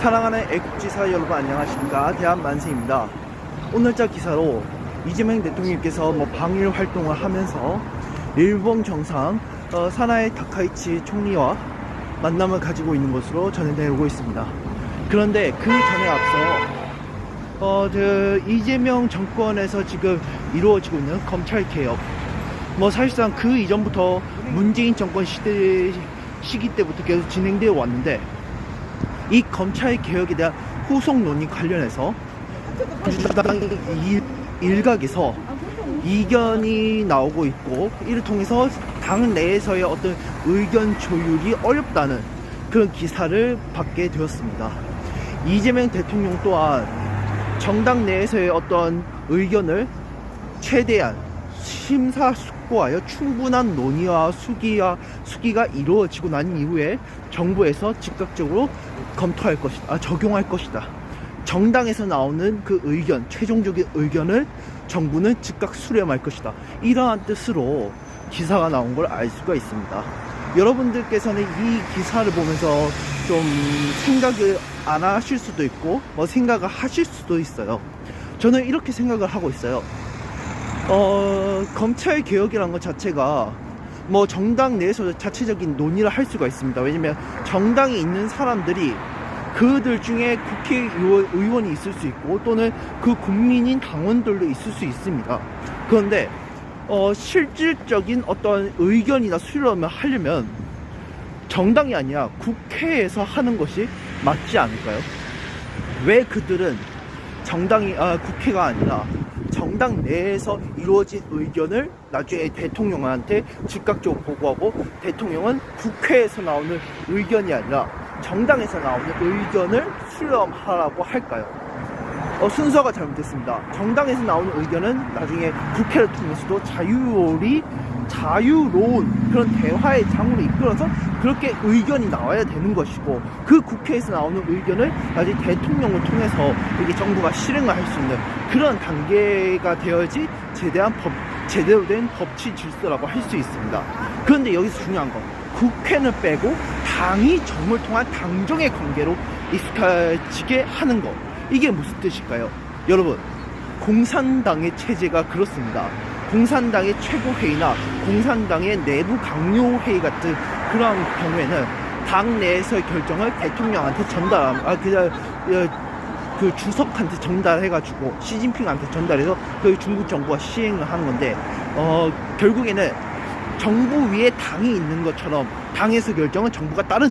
사랑하는 애국지사 여러분 안녕하십니까? 대한만세입니다. 오늘자 기사로 이재명 대통령께서 뭐 방일 활동을 하면서 일본 정상 어, 사나이 타카이치 총리와 만남을 가지고 있는 것으로 전해되고 있습니다. 그런데 그 전에 앞서 어, 그 이재명 정권에서 지금 이루어지고 있는 검찰 개혁. 뭐 사실상 그 이전부터 문재인 정권 시대 시기 때부터 계속 진행되어 왔는데 이 검찰 개혁에 대한 후속 논의 관련해서 민주당 일- 일각에서 이견이 나오고 있고 이를 통해서 당 내에서의 어떤 의견 조율이 어렵다는 그런 기사를 받게 되었습니다. 이재명 대통령 또한 정당 내에서의 어떤 의견을 최대한 심사 숙고하여 충분한 논의와 수기와 수기가 이루어지고 난 이후에 정부에서 즉각적으로 검토할 것이다, 아, 적용할 것이다. 정당에서 나오는 그 의견, 최종적인 의견을 정부는 즉각 수렴할 것이다. 이러한 뜻으로 기사가 나온 걸 알 수가 있습니다. 여러분들께서는 이 기사를 보면서 좀 생각을 안 하실 수도 있고, 뭐 생각을 하실 수도 있어요. 저는 이렇게 생각을 하고 있어요. 어, 검찰 개혁이라는 것 자체가 뭐 정당 내에서 자체적인 논의를 할 수가 있습니다. 왜냐면 정당에 있는 사람들이 그들 중에 국회의원이 있을 수 있고 또는 그 국민인 당원들도 있을 수 있습니다. 그런데 어, 실질적인 어떤 의견이나 수렴을 하려면 정당이 아니라 국회에서 하는 것이 맞지 않을까요? 왜 그들은 정당이 아, 국회가 아니라 정당 내에서 이루어진 의견을 나중에 대통령한테 즉각적으로 보고하고 대통령은 국회에서 나오는 의견이 아니라 정당에서 나오는 의견을 수렴하라고 할까요? 어, 순서가 잘못됐습니다. 정당에서 나오는 의견은 나중에 국회를 통해서도 자유로이 자유로운 그런 대화의 장으로 이끌어서 그렇게 의견이 나와야 되는 것이고 그 국회에서 나오는 의견을 나중에 대통령을 통해서 이게 정부가 실행을 할 수 있는 그런 단계가 되어야지 제대한 법 제대로 된 법치 질서라고 할 수 있습니다. 그런데 여기서 중요한 건 국회는 빼고 당이 정을 통한 당정의 관계로 익숙해지게 하는 것 이게 무슨 뜻일까요? 여러분 공산당의 체제가 그렇습니다. 공산당의 최고회의나 공산당의 내부 강요회의 같은 그런 경우에는 당 내에서의 결정을 대통령한테 전달, 아, 그, 그 주석한테 전달해가지고 시진핑한테 전달해서 그 중국 정부가 시행을 하는 건데, 어, 결국에는 정부 위에 당이 있는 것처럼 당에서 결정은 정부가 따른